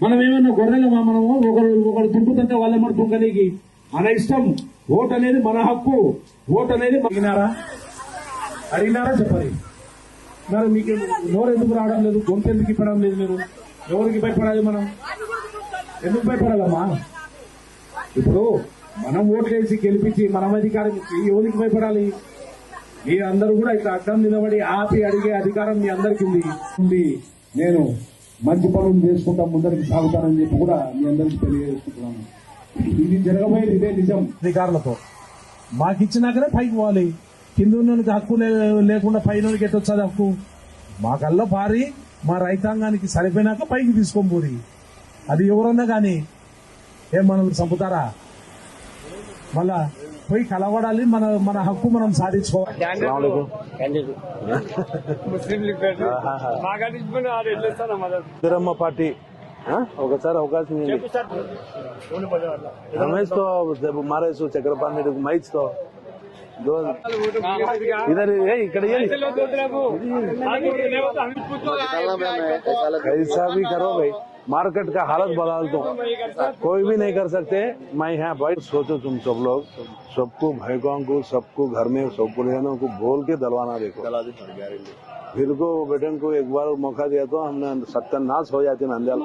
మనం ఏమన్నా గొర్రెలమా మనము ఒకరు ఒకరు దుంకుతుంటే వాళ్ళెమ్మడి దుంకనీకి? మన ఇష్టం. ఓట్ అనేది మన హక్కు. ఓట్ అనేది అడిగినారా? అడిగినారా చెప్పండి. మరి మీకు నోరు ఎందుకు రావడం లేదు? గొంతు ఎందుకు ఇప్పడం లేదు మీరు? ఎవరికి భయపడాలి మనం? ఎందుకు భయపడాలమ్మా? ఇప్పుడు మనం ఓట్లేసి గెలిపించి మనం అధికారం ఇచ్చి ఎవరికి భయపడాలి? మీరందరూ కూడా ఇట్లా అడ్డం నిలబడి ఆపి అడిగే అధికారం మీ అందరికి ఉంది. నేను మంచి పనులు చేసుకుంటా ముందరికి సాగుతానని చెప్పి కూడా మీ అందరికి తెలియజేసుకుంటున్నాను. ఇది జరగబోయేది ఇదే నిజం. అధికారులతో. మాకు ఇచ్చినాకనే పైకి పోవాలి. కింద ఉన్నోనికి హక్కు లే- లేకుండా పైన ఎట్టొచ్చాది హక్కు? మాకల్లా పారి మా రైతాంగానికి సరిపోయినాక పైకి తీసుకొని పోరి. అది ఎవరన్నా కానీ ఏం మనల్ని చంపుతారా? మళ్ళా పోయి కలవడాలి మన మన హక్కు మనం సాధించుకోవాలి. పార్టీ ఒకసారి అవకాశం రమేష్తో మారేసు చక్రపాణి రెడ్డి మైచ్తో ఇక్కడ కైసా కరో मार्केट का हालत बदल दो कोई भी नहीं कर सकते मैं यहाँ भाई सोचो तुम सब लोग सबको भैगों को सबको घर में सबको रहना को बोल के दलवाना देखो फिर को बेटन को एक बार मौका दिया तो हमने सत्यानाश हो जाती नंदल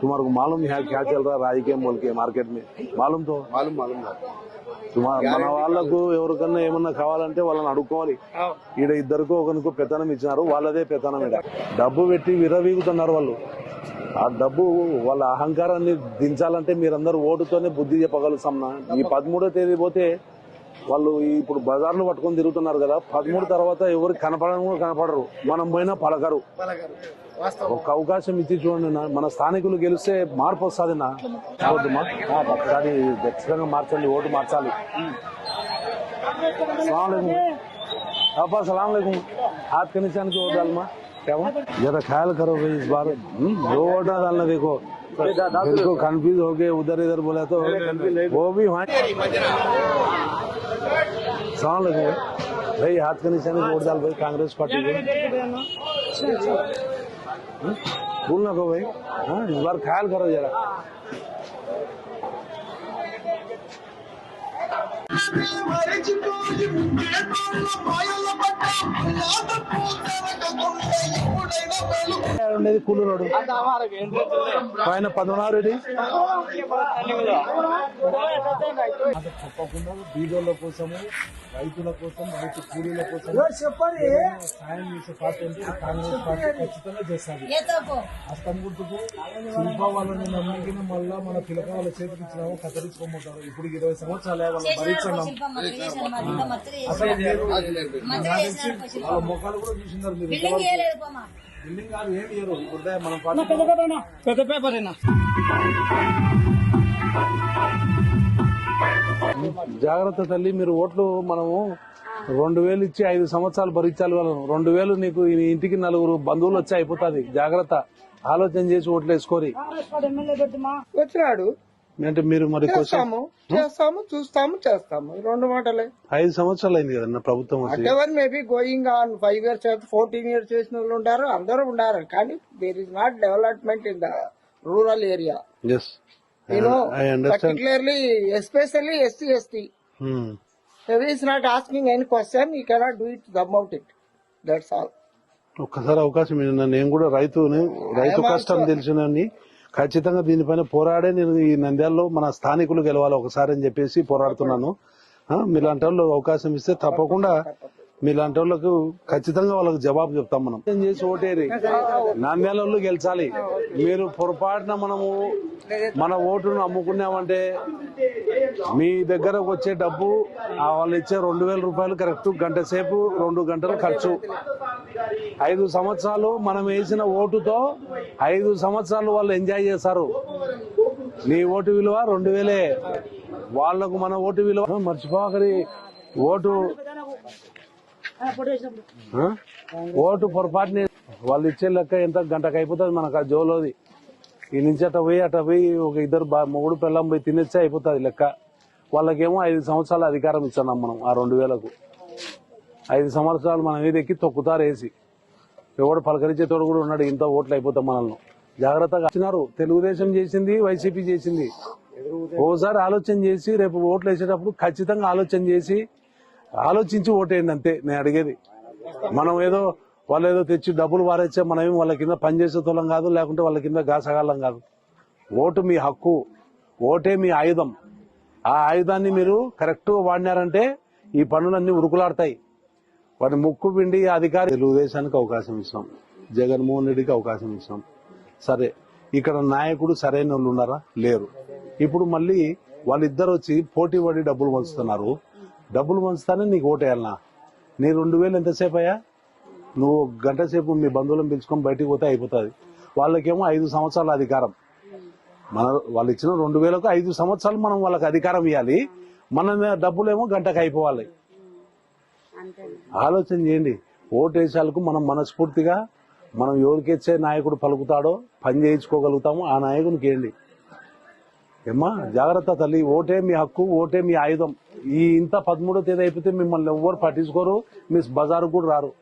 तुम्हारे को मालूम यहाँ क्या चल रहा है राय के मोल के मार्केट में मालूम तो मालूम मालूम మన వాళ్ళకు ఎవరికన్నా ఏమన్నా కావాలంటే వాళ్ళని అడుక్కోవాలి ఈడ ఇద్దరికో ఒకరికో పెత్తనం ఇచ్చినారు వాళ్ళదే పెత్తనం ఇడ డబ్బు పెట్టి విరవీగుతున్నారు వాళ్ళు ఆ డబ్బు వాళ్ళ అహంకారాన్ని దించాలంటే మీరందరూ ఓటుతోనే బుద్ధి చెప్పగలుగుతాం ఈ పదమూడో తేదీ పోతే వాళ్ళు ఇప్పుడు బజార్లు పట్టుకొని తిరుగుతున్నారు కదా పదమూడు తర్వాత ఎవరు కనపడడం కూడా కనపడరు. మనం పోయినా పలకరు. ఒక అవకాశం ఇచ్చి చూడండి మన స్థానికులు గెలిస్తే మార్పు వస్తుంది నా ఖచ్చితంగా మార్చండి ఓటు మార్చాలి. సలాం లేకు సలాం లేకు ఆత్కనిశానికి ఓదాలమా क्या हुआ? जरा ख्याल करो भाई इस बार हम्म, दो वोट ना डालना देखो। बिल्कुल कंफ्यूज हो गए उधर इधर बोला तो वो भी वहाँ सलाम लगे। भाई हाथ के निशान में वोट डाल भाई कांग्रेस पार्टी को। हम्म, भूल ना को भाई। हाँ इस बार ख्याल करो जरा। ఉండేది కూలరోడు ఆయన పద్మనాభ రెడ్డి. తప్పకుండా బీదోళ్ళ కోసము రైతుల కోసం రైతు కూలీల కోసం సాయం చేసే పార్టీ అంటే కాంగ్రెస్ పార్టీ ఖచ్చితంగా చేస్తుంది అస్తం గుర్తుకు శిల్ప వాళ్ళని నమ్మికిన మళ్ళా మన పిలక వాళ్ళ చేతికి ఇచ్చినాము కత్తిరించుకోమంటారు. ఇప్పుడు ఇరవై సంవత్సరాలే వాళ్ళు భరించడం పెద్ద జాగ్రత్త తల్లి మీరు ఓట్లు మనము రెండు వేలు ఇచ్చి ఐదు సంవత్సరాలు భరించాలి వాళ్ళను. రెండు వేలు నీకు ఈ ఇంటికి నలుగురు బంధువులు వచ్చి అయిపోతుంది. జాగ్రత్త. ఆలోచన చేసి ఓట్లు వేసుకోరి. వచ్చినాడు. అంటే మీరు మరి చేస్తాము చేస్తాము చూస్తాము చేస్తాము రెండు మాటలే. ఐదు సంవత్సరాలు అయింది కదన్న ప్రభుత్వం ever maybe going on five years fourteen years చేసిన వాళ్ళు ఉంటారు అందరూ ఉన్నారు కానీ there is not development in the rural area particularly especially SC ST is not asking any question you cannot do it about it that's all ఒక్కసారి అవకాశం. నేను కూడా రైతుని రైతు కష్టం తెలిసినని ఖచ్చితంగా దీనిపైన పోరాడే నేను ఈ నంద్యాలలో మన స్థానికులు గెలవాలి ఒకసారి అని చెప్పేసి పోరాడుతున్నాను. ఆ, మీలాంటి వాళ్ళు అవకాశం ఇస్తే తప్పకుండా మీలాంటి వాళ్ళకు ఖచ్చితంగా వాళ్ళకి జవాబు చెప్తాం మనం. ఏం చేసి ఓటేరి నాణ్యాల వాళ్ళు గెలిచాలి. మీరు పొరపాటున మనము మన ఓటును అమ్ముకున్నామంటే మీ దగ్గరకు వచ్చే డబ్బు ఆ వాళ్ళు ఇచ్చే రెండు వేల రూపాయలు కరెక్ట్. గంట సేపు రెండు గంటలు ఖర్చు. ఐదు సంవత్సరాలు మనం వేసిన ఓటుతో ఐదు సంవత్సరాలు వాళ్ళు ఎంజాయ్ చేస్తారు నీ ఓటు విలువ రెండు వేలే. వాళ్ళకు మన ఓటు విలువ మర్చిపోకరి ఓటు ఓటు పొరపాటుని. వాళ్ళు ఇచ్చే లెక్క ఎంత గంటకు అయిపోతుంది మనకు ఆ జోలోది. ఈ నుంచి అట్ట పోయి అట్ట పోయి ఒక ఇద్దరు బా- మొగుడు పిల్లం పోయి తినేస్తే అయిపోతుంది లెక్క. వాళ్ళకేమో ఐదు సంవత్సరాల అధికారం ఇచ్చాం మనం ఆ రెండు వేలకు. ఐదు సంవత్సరాలు మన మీద ఎక్కి తొక్కుతారు వేసి. ఎవడు పలకరించేతోడు కూడా ఉన్నాడు ఇంత ఓట్లు అయిపోతాం మనల్ని. జాగ్రత్తగా వచ్చినారు. తెలుగుదేశం చేసింది వైసీపీ చేసింది. ఓసారి ఆలోచన చేసి రేపు ఓట్లు వేసేటప్పుడు ఖచ్చితంగా ఆలోచన చేసి ఆలోచించి ఓటేయండి అంతే నేను అడిగేది. మనం ఏదో వాళ్ళు ఏదో తెచ్చి డబ్బులు వారేచ్చా మనం ఏం వాళ్ళ కింద పనిచేసే తోలం కాదు లేకుంటే వాళ్ళ కింద గాసగాళ్ళం కాదు. ఓటు మీ హక్కు ఓటే మీ ఆయుధం. ఆ ఆయుధాన్ని మీరు కరెక్ట్గా వాడినారంటే ఈ పనులన్నీ ఉరుకులాడతాయి. వాటి ముక్కు పిండి అధికారి తెలుగుదేశానికి అవకాశం ఇస్తాం. జగన్మోహన్ రెడ్డికి అవకాశం ఇస్తాం. సరే ఇక్కడ నాయకుడు సరైన వాళ్ళు ఉన్నారా? లేరు. ఇప్పుడు మళ్ళీ వాళ్ళిద్దరు వచ్చి పోటీ పడి డబ్బులు పంచుతున్నారు. డబ్బులు పంచుతానే నీకు ఓటేయాలనా? నీ రెండు వేలు ఎంతసేపు అయ్యా నువ్వు గంట సేపు మీ బంధువులను పిలుచుకొని బయటికి పోతే అయిపోతుంది. వాళ్ళకేమో ఐదు సంవత్సరాల అధికారం. మన వాళ్ళు ఇచ్చిన రెండు వేలకు ఐదు సంవత్సరాలు మనం వాళ్ళకి అధికారం ఇవ్వాలి మన డబ్బులేమో గంటకు అయిపోవాలి. ఆలోచన చేయండి. ఓటేసాలకు మనం మనస్ఫూర్తిగా మనం ఎవరికిచ్చే నాయకుడు పలుకుతాడో పని చేయించుకోగలుగుతామో ఆ నాయకునికి ఏంటి ఏమ్మా జాగ్రత్త తల్లి. ఓటే మీ హక్కు ఓటే మీ ఆయుధం. ఈ ఇంత పదమూడో తేదీ అయిపోతే మిమ్మల్ని ఎవ్వరు పట్టించుకోరు. మీ బజారు కూడా రారు.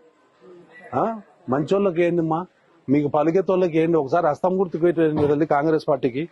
మంచోళ్ళకి ఏందమ్మా మీకు పలికేతోళ్ళకి ఏంటి ఒకసారి హస్తం గుర్తుకు పెట్టండి కాంగ్రెస్ పార్టీకి.